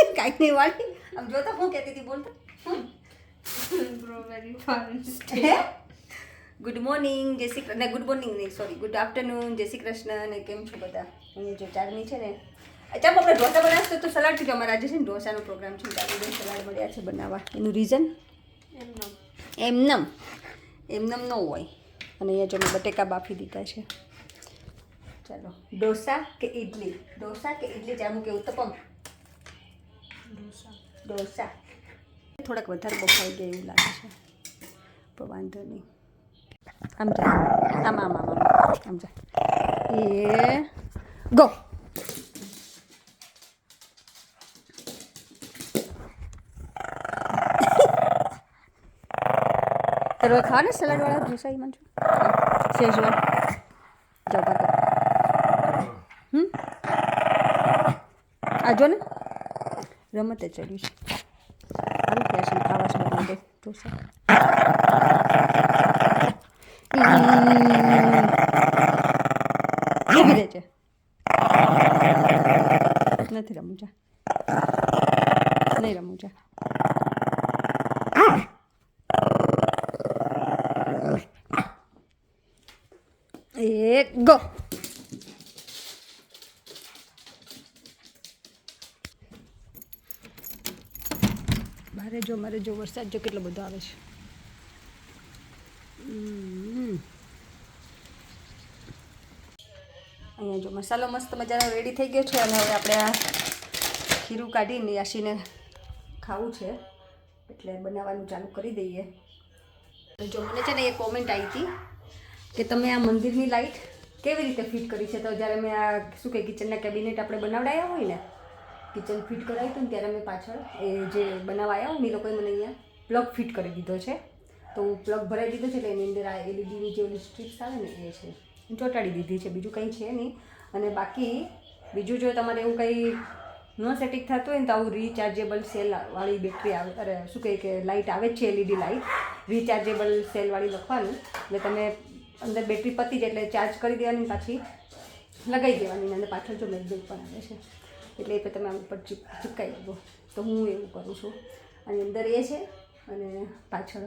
કાંઈક નહીં વાળી. આમ જોતા હું કહેતી હતી બોલતો ગુડ મોર્નિંગ જય શ્રી કૃષ્ણ. ગુડ મોર્નિંગ નહીં સોરી ગુડ આફ્ટરનૂન જય શ્રી કૃષ્ણ ને કેમ છો બધા? અહીં જો ચાંદની છે ને. અચ્છા આપણે ઢોસા બનાવશો તો સલાડ કે અમારા આજે છે ને ઢોસાનો પ્રોગ્રામ છે. ચાંદની સલાડ મળ્યા છે બનાવવા. એનું રીઝન એમનો એમનમ. એમનમ ન હોય. અને અહીંયા જો મેં બટેકા બાફી દીધા છે. ચાલો. ઢોસા કે ઇડલી ઢોસા કે ઇડલી જામું કે ઉત્તપમ? ઢોસા થોડાક વધારે બફાઈ ગયા એવું લાગે છે. પણ વાંધો નહીં. આમ જા. આમ આમ આમ આમ. જા. એ, ગો. રોજ ખાવા ને સલાડવાળા ઢોસા એમાં છો જાઓ પાકો હમ? આજો ને. રમતે ચડ્યું છે ખાવા છે બધા દે ઢોસા ઊભી રહે છે નથી રમવું જા નહીં રમવું જા એક ગો બારે જો મારે જો વરસાદ જો કેટલો બધો આવે છે. અહીંયા જો મસાલો મસ્ત મજાનો રેડી થઈ ગયો છે અને હવે આપણે આ ખીરું કાઢીને યાસીને ખાવું છે. એટલે બનાવવાનું ચાલુ કરી દઈએ. જો મને છે ને એ કોમેન્ટ આવી હતી કે તમે આ મંદિરની લાઈટ કેવી રીતે ફિટ કરી છે? તો જ્યારે મેં આ શું કહે કિચનના કેબિનેટ આપણે બનાવડાયા હોય ને કિચન ફિટ કરાવ્યું હતું ત્યારે મેં પાછળ એ જે બનાવાયા ને, એ લોકોએ મને અહીંયા પ્લગ ફિટ કરી દીધો છે. તો પ્લગ ભરાઈ દીધો છે એટલે એની અંદર આ એલઈડીની જે ઓલી સ્ટ્રીપ્સ આવે ને, એ છે. ચોંટાડી દીધી છે, બીજું કંઈ છે નહીં. અને બાકી બીજું જો તમારે એવું કંઈ ન સેટિંગ થતું હોય ને, તો આવું રિચાર્જેબલ સેલ વાળી બેટરી આવે, અરે, શું કહે કે લાઇટ આવે જ છે એલઈડી લાઇટ રિચાર્જેબલ સેલવાળી લખવાનું. એટલે તમે અંદર બેટરી પતી જાય એટલે ચાર્જ કરી દેવાની પાછી લગાવી દેવાની અને પાછળ જો મેકબેક પણ આવે છે. એટલે એ તમે આમ ઉપર ચીપકાઈ દો તો હું એવું કરું છું. અને અંદર એ છે અને પાછળ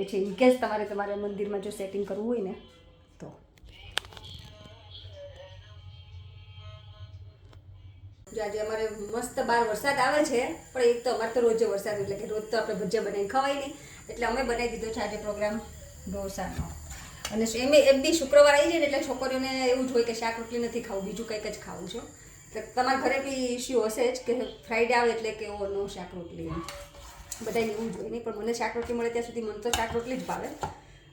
એ છે ઇન કેસ તમારે તમારા મંદિરમાં જો સેટિંગ કરવું હોય ને, તો. જો આજે અમારે મસ્ત બહાર વરસાદ આવે છે, પણ એક તો અમારે તો રોજે વરસાદ એટલે કે રોજ તો આપણે ભજીયા બનાવીને ખવાય નહીં. એટલે અમે બનાવી દીધો છે આજે પ્રોગ્રામ ઢોસાનો. અને એમ એમ બી શુક્રવાર આવી જાય ને એટલે છોકરીઓને એવું જ હોય કે શાક રોટલી નથી ખાવું, બીજું કંઈક જ ખાવું છે. તમારા ઘરે બી ઇસ્યુ હશે જ કે ફ્રાઈડે આવે એટલે કે ઓ નો શાક રોટલી બધા એવું જ હોય. નહીં, પણ મને શાક રોટલી મળે ત્યાં સુધી મને તો શાક રોટલી જ ભાવે.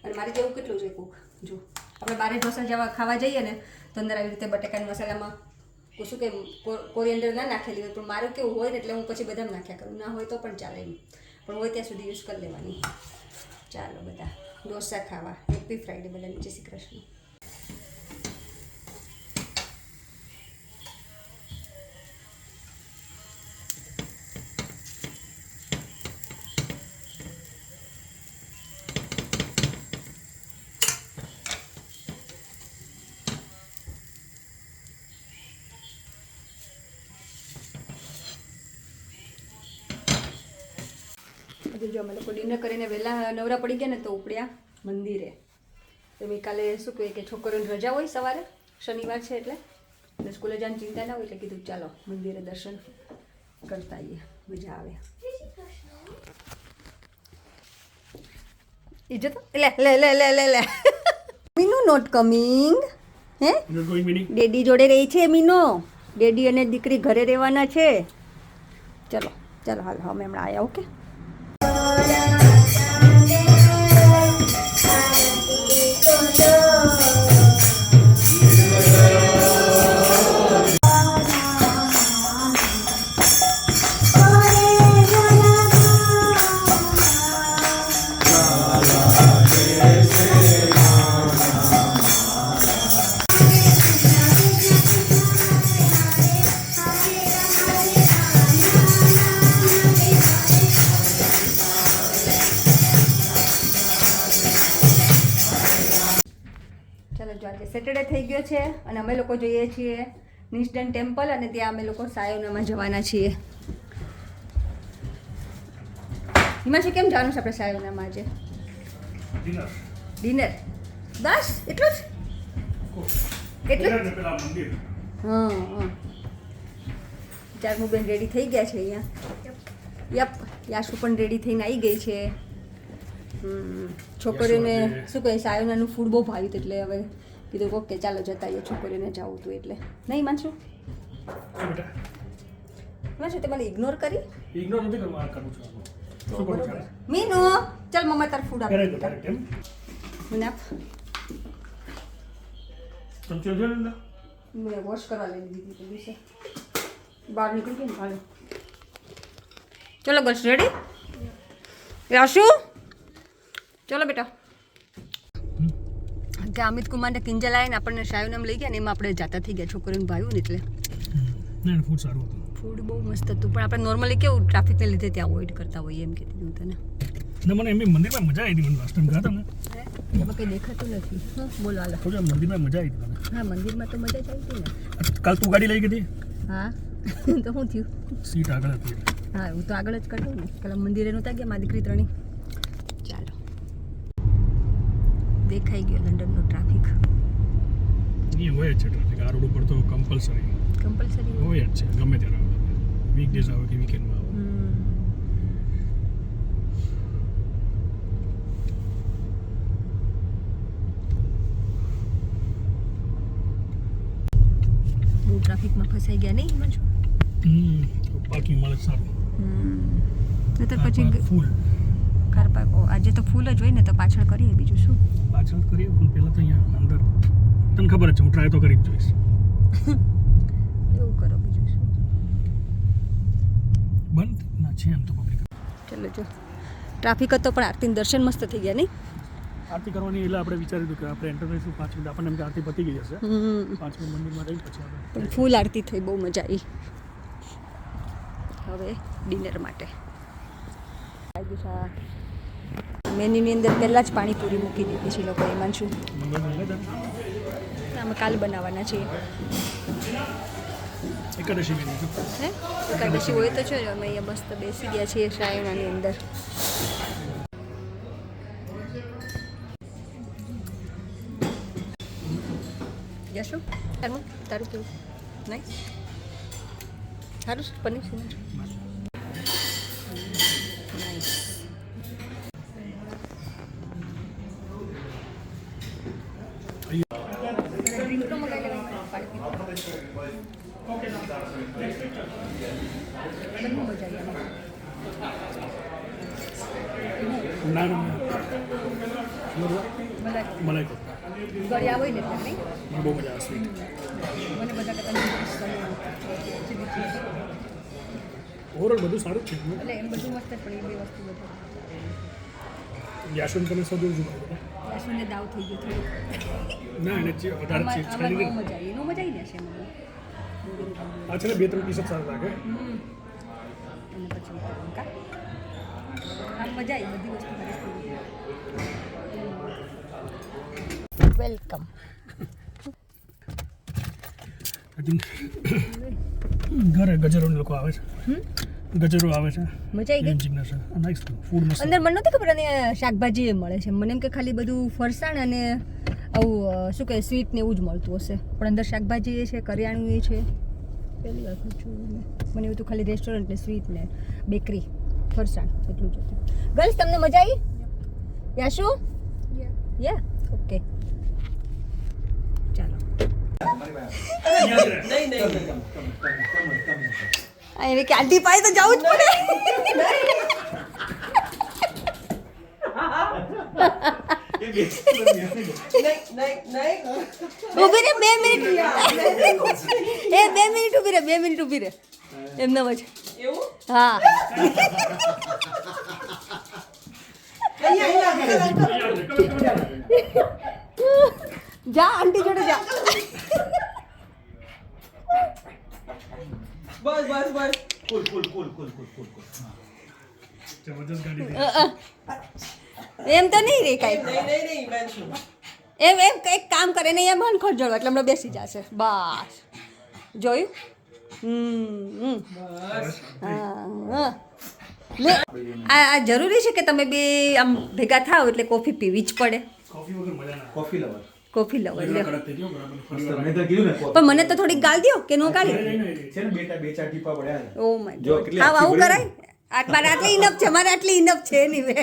અને મારી જેવું કેટલું છે કુક? જો, આપણે બારે ઢોસા જવા ખાવા જઈએ ને, તો અંદર આવી રીતે બટેકાના મસાલામાં શું કે, કોરિયન્ડર ના નાખેલી હોય, પણ મારું કેવું હોય ને એટલે હું પછી બધા નાખ્યા કરું. ના હોય તો પણ ચાલે એમ. પણ હોય ત્યાં સુધી યુઝ કરી લેવાની. ચાલો બધા, ઢોસા ખાવા. હેપી ફ્રાઈડે બધા જય શ્રી કૃષ્ણ. બધું જો અમે લોકો ડિનર કરીને વહેલા નવરા પડી ગયા ને તો ઉપડ્યા મંદિરે. તો મેં કાલે શું કહે કે છોકરીઓને રજા હોય સવારે શનિવાર છે એટલે. એટલે સ્કૂલે જવાની ચિંતા ના હોય એટલે કીધું ચાલો મંદિરે દર્શન કરતા આવીએ. મજા આવે. ઇજ્જત જતો લે લે લે લે લે લે. મીનુ નોટ કમિંગ હે? ડેડી જોડે રહી છે મીનો. ડેડી અને દીકરી ઘરે રહેવાના છે. ચલો ચાલો હાલ અમે હમણાં આવ્યા ઓકે? ગયો છે અને અમે લોકો જઈએ છીએ નિષ્ઠન ટેમ્પલ અને ત્યાં અમે લોકો સાયોનામાં જવાના છીએ. હિમાંશુ કેમ જવાનું છે આપણે સાયોનામાં આજે? ડિનર બસ એટલું જ? એટલું હા હા. ચારમુબેન રેડી થઈ ગયા છે અહીંયા. યપ. યાશુ પણ રેડી થઈને આવી ગઈ છે. છોકરીઓને શું કહે સાયોનાનું ફૂડ બહુ ભાવ્યું એટલે હવે કીધું ઓકે ચાલો જતા આવીએ છોકરીઓને જવું હતું એટલે નહીં માનશું માનશું તે મને ઇગ્નોર કરી ઇગ્નોર નથી કરવા આ કરું છું શું કરું છું મીનુ ચાલ મમ્મા તાર ફૂડ પહેરાઈ આપી દો બેટા. કેમ મને આપ ચમચો છે ને અંદર? મેં વોશ કરવા લઈ દીધી તે દિવસે બહાર નીકળી ગઈ ને હાલો ચલો ગર્લ્સ રેડી યાશુ ચલો બેટા કે અમિત કુમારને કિંજલ આવીને આપણને શાયુ નામ લઈ ગયા ને એમાં આપણે જાતા થઈ ગયા છોકરીઓને ભાવ્યું ને એટલે. ના ફૂડ સારું હતું. ફૂડ બહુ મસ્ત હતું. પણ આપણે નોર્મલી કેવું ટ્રાફિકને લીધે ત્યાં અવોઇડ કરતા હોઈએ એમ કીધું હું તને. ના મને એમની મંદિરમાં મજા આવી હતી મને લાસ્ટ ટાઈમ ગયા હતા એમાં કંઈ દેખાતું નથી. બોલો હાલો. થોડી મંદિરમાં મજા આવી હતી હા મંદિરમાં તો મજા જ આવી હતી ને. કાલ તું ગાડી લઈ ગઈ હતી? હા? તો શું થયું? સીટ આગળ હતી. હા હું તો આગળ જ કરતો ને. પેલા મંદિરે નહોતા ગયા મારી દીકરી ત્રણી ચાલો દેખાઈ ગયો લંડનનો ટ્રાફિક. એ હોય જ છે ટ્રાફિક. આ રોડ ઉપર તો કમ્પલસરી કમ્પલસરી હોય. જ છે. ગમે ત્યારે આવે. વીક ડેઝ આવે કે વીકેન્ડમાં આવે. બહુ ટ્રાફિકમાં ફસાઈ ગયા નહીં હિમાંશુ હમ. પાર્કિંગ મળે સારું. નહીતર પછી ફૂલ ઓ, આજે તો ફૂલ જ હોય ને તો પાછળ કરીએ બીજું શું? પાછળ કરીએ પણ પહેલાં તો અહીંયા અંદર. તને ખબર છે હું ટ્રાય તો કરી જ જોઈશ. એવું કરો બીજું શું? બંધ? ના છે એમ તો પબ્લિક ચલો જો ટ્રાફિક હતો પણ આરતીનું દર્શન મસ્ત થઈ ગયા નહીં? આરતી કરવાની એટલે આપણે વિચાર્યું કે આપણે એન્ટર થઈશું પાંચ મિનિટ. આપણને એમ કે આરતી પતી ગઈ હશે. પાંચ મિનિટ મંદિરમાં રહી પછી પણ ફૂલ આરતી થઈ બહુ મજા આવી. હવે ડિનર માટે. મેન્યુની અંદર પહેલાં જ પાણીપુરી મૂકી દીધી છે લોકોએ મંગળવાર અમે કાલ બનાવવાના છીએ એકાદશી હોય તો છે અમે અહીંયા મસ્ત બેસી ગયા છીએ શ્રાયણાની અંદર. જશું તારું તારું કેવું? નહીં? સારું પનીર છે નાઈસ ના ના મલાઈ ગળ્યા હોય ને ત્યાં નહીં? મને બહુ મજા આવે સ્વીટ. મને બધા કરતાં ઓવરઓલ બધું સારું છે એટલે એમ બધું મસ્ત પણ એ બે વસ્તુ બધું. તને સૌથી ઓછું ભાવે દાવ થઈ ગયો થોડુંક ના એને જે આમાં છે છાલી મજા આવી. એનો મજા આવી જશે મને આ છે ને બે ત્રણ પીસ જ સારા લાગે. અને પછી મજા આવી બધી વસ્તુ વેલકમ. ઘરે ગજરો લોકો આવે છે. ગજરો આવે છે. મજા આવી ગઈ? અંદર મને નથી ખબર અને શાકભાજી મળે છે. મને એમ કે ખાલી બધું ફરસાણ અને આવું શું કહે સ્વીટ ને એવું જ મળતું હશે. પણ અંદર શાકભાજી એ છે કરિયાણું એ છે. પહેલી વાર મેં. મને એવું તો ખાલી રેસ્ટોરન્ટ ને સ્વીટ ને બેકરી ફરસાણ એટલું જ ગર્લ્સ તમને મજા આવી? યાશુ યા ઓકે ચાલો. આ એને કે પાય તો જવું જ પડે. ઊભી રે બે મિનિટ એ બે મિનિટ ઊભી રે બે મિનિટ ઊભી રે. એમના જ હા. જા આંટી જોડે જા. બસ બસ બસ. જબરજસ્ત ગાડી છે. અ, અ. એમ તો નહીં રે કાંઈ. નહીં નહીં નહીં હિમાંશુ એમ એમ કંઈક કામ કરે ને એમ મન ખોટ એટલે હમણાં બેસી જશે. બસ. જોયું? હમ હમ. આ આ જરૂરી છે કે તમે બે આમ ભેગા થાવ એટલે કોફી પીવી જ પડે? કોફી વગર મજા ના કોફી લવર. કોફી લવ એટલે કડક થઈ ગયો બરાબર. મસ્ત ફરી વાર મેં તો કીધું ને પણ મને તો થોડીક ગાળ દ્યો કે નો નહીં. છે ને બેટા બે ચાર ટીપા પડ્યા ઓ માય જો કેટલી હા આવું કરાય? મારે આટલી ઇનફ છે મારે આટલી ઇનફ છે નહીં વે.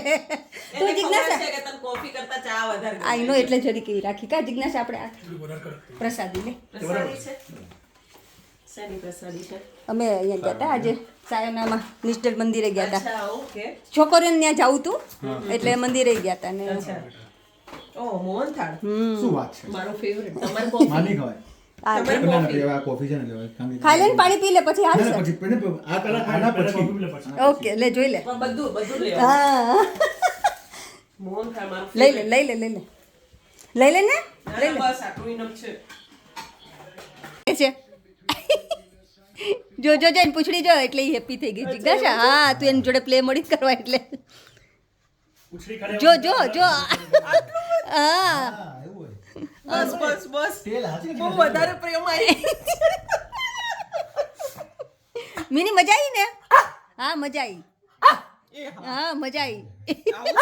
તું જિજ્ઞાસા. છે કે તને કોફી કરતા ચા વધારે ગમે. આઈ એટલે જરી કેવી રાખી. કા જિજ્ઞાસા આપણે આ થોડું પ્રસાદી લે. પ્રસાદી છે? અમે અહીંયા ગયા હતા આજે સાયનામાં નિષ્ઠલ મંદિરે ગયા હતા છોકરીઓને ત્યાં જવું તું એટલે મંદિરે ગયા હતા ને. મોહનથાળ. શું વાત છે? મારું ફેવરેટ તમારી માની ખવાય ખાઈ લે પાણી પી લે પછી હાલશે. ઓકે લે જોઈ લે. હા. લઈ લે લઈ લે લઈ લે. લઈ લે ને? લઈ લે. છે. એ છે જો જો એને પૂછડી જો એટલે હેપી થઈ ગઈ જિજ્ઞાસા? હા તું એની જોડે પ્લે મળી જ કરવા એટલે. જો જો જો. હા. બસ બસ બસ. બહુ વધારે પ્રેમ આવી મિની મજા આવી ને? હા મજા આવી એ હા. મજા આવી આવું